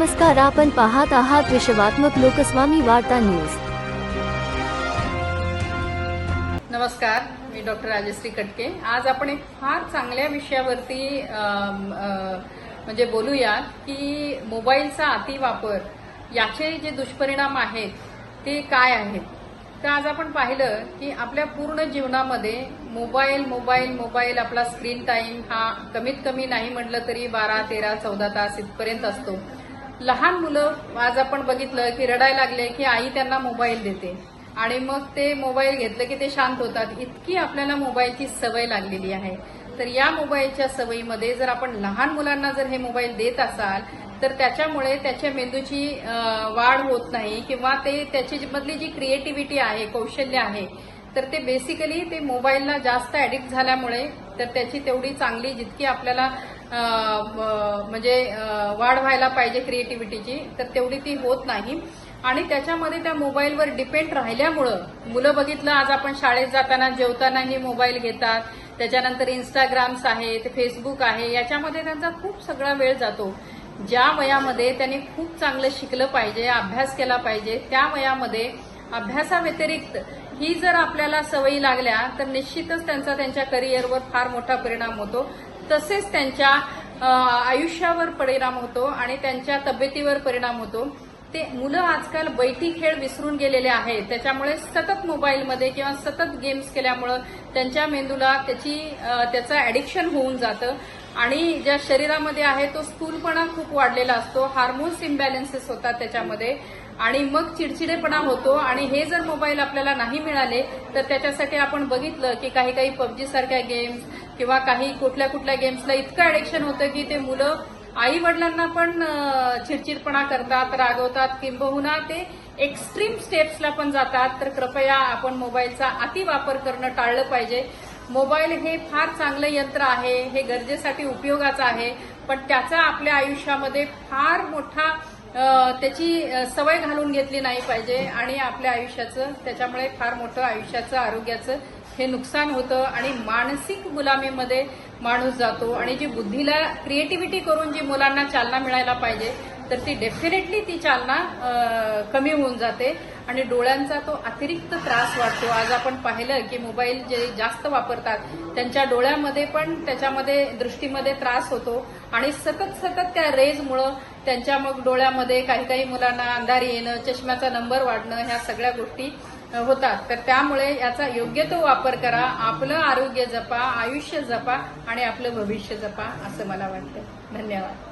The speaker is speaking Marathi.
नमस्कार आपण पाहत आहात विश्वात्मक लोकस्वामी वार्ता न्यूज. नमस्कार मी डॉक्टर राजश्री कटके. आज आपण एक फार चांगल्या विषयावरती म्हणजे बोलूया की मोबाईलचा अतिवापर याचे जे दुष्परिणाम आहेत ते काय आहेत? तर आज आपण पाहिलं की आपल्या पूर्ण जीवनामध्ये मोबाईल मोबाईल मोबाईल आपला स्क्रीन टाईम हा कमीत कमी नाही म्हटलं तरी बारा तेरा चौदा तास इथपर्यंत असतो. लहान मुलं आज आपण बघितलं की रडायला लागले की आई त्यांना मोबाईल देते. आणि मग ते मोबाईल घेतलं की ते शांत होतात. इतकी आपल्याला मोबाईलची सवय लागलेली आहे. तर या मोबाईलच्या सवयीमध्ये जर आपण लहान मुलांना जर हे मोबाईल देत असाल तर त्याच्यामुळे त्याच्या मेंदूची वाढ होत नाही किंवा ते त्याच्यामधली जी- क्रिएटिव्हिटी आहे कौशल्य आहे तर ते बेसिकली ते मोबाईलला जास्त ऍडिक्ट झाल्यामुळे तर त्याची तेवढी चांगली जितकी आपल्याला म्हणजे वाढ व्हायला पाहिजे क्रिएटिव्हिटीची तर तेवढी ती होत नाही. आणि त्याच्यामध्ये त्या मोबाईलवर डिपेंड राहिल्यामुळं मुलं बघितलं आज आपण शाळेत जाताना जेवतानाही मोबाईल घेतात त्याच्यानंतर इंस्टाग्राम्स आहेत फेसबुक आहे याच्यामध्ये त्यांचा खूप सगळा वेळ जातो. ज्या वयामध्ये त्यांनी खूप चांगलं शिकलं पाहिजे अभ्यास केला पाहिजे त्या वयामध्ये अभ्यासाव्यतिरिक्त ही जर आपल्याला सवयी लागल्या तर निश्चितच त्यांचा त्यांच्या करिअरवर फार मोठा परिणाम होतो. तसेच त्यांच्या आयुष्यावर परिणाम होतो आणि त्यांच्या तब्येतीवर परिणाम होतो. ते मुलं आजकाल बैठी खेळ विसरून गेलेले आहेत. त्याच्यामुळे सतत मोबाईलमध्ये किंवा सतत गेम्स केल्यामुळं त्यांच्या मेंदूला त्याची त्याचं ऍडिक्शन होऊन जातं. आणि ज्या शरीरामध्ये आहे तो स्थूलपणा खूप वाढलेला असतो. हार्मोन्स इम्बॅलन्सेस होतात त्याच्यामध्ये. आणि मग चिडचिडेपणा होतो आणि हे जर मोबाईल आपल्याला नाही मिळाले तर त्याच्यासाठी आपण बघितलं की काही काही पबजी सारख्या गेम्स किंवा काही कुठल्या कुठल्या गेम्सला इतकं ॲडिक्शन होतं की ते मुलं आई वडिलांना पण चिडचिडपणा करतात रागवतात किंबहुना ते एक्स्ट्रीम स्टेप्सला पण जातात. तर कृपया आपण मोबाईलचा अतिवापर करणं टाळलं पाहिजे. मोबाईल हे फार चांगलं यंत्र आहे हे गरजेसाठी उपयोगाचं आहे पण त्याचा आपल्या आयुष्यामध्ये फार मोठा त्याची सवय घालून घेतली नाही पाहिजे आणि आपल्या आयुष्याचं त्याच्यामुळे फार मोठं आयुष्याचं आरोग्याचं हे नुकसान होतं आणि मानसिक गुलामीमध्ये माणूस जातो आणि जी बुद्धीला क्रिएटिव्हिटी करून जी मुलांना चालना मिळायला पाहिजे तर ती डेफिनेटली ती चालना कमी होऊन जाते. आणि डोळ्यांचा तो अतिरिक्त त्रास वाढतो आज आपण पाहिलं की मोबाईल जे जास्त वापरतात त्यांच्या डोळ्यामध्ये पण त्याच्यामध्ये दृष्टीमध्ये त्रास होतो आणि सतत सतत त्या रेजमुळं त्यांच्या मग डोळ्यामध्ये काही काही मुलांना अंधारी येणं चष्म्याचा नंबर वाढणं ह्या सगळ्या गोष्टी होतात. तर त्यामुळे याचा योग्य तो वापर करा. आपलं आरोग्य जपा आयुष्य जपा आणि आपलं भविष्य जपा असं मला वाटतं. धन्यवाद.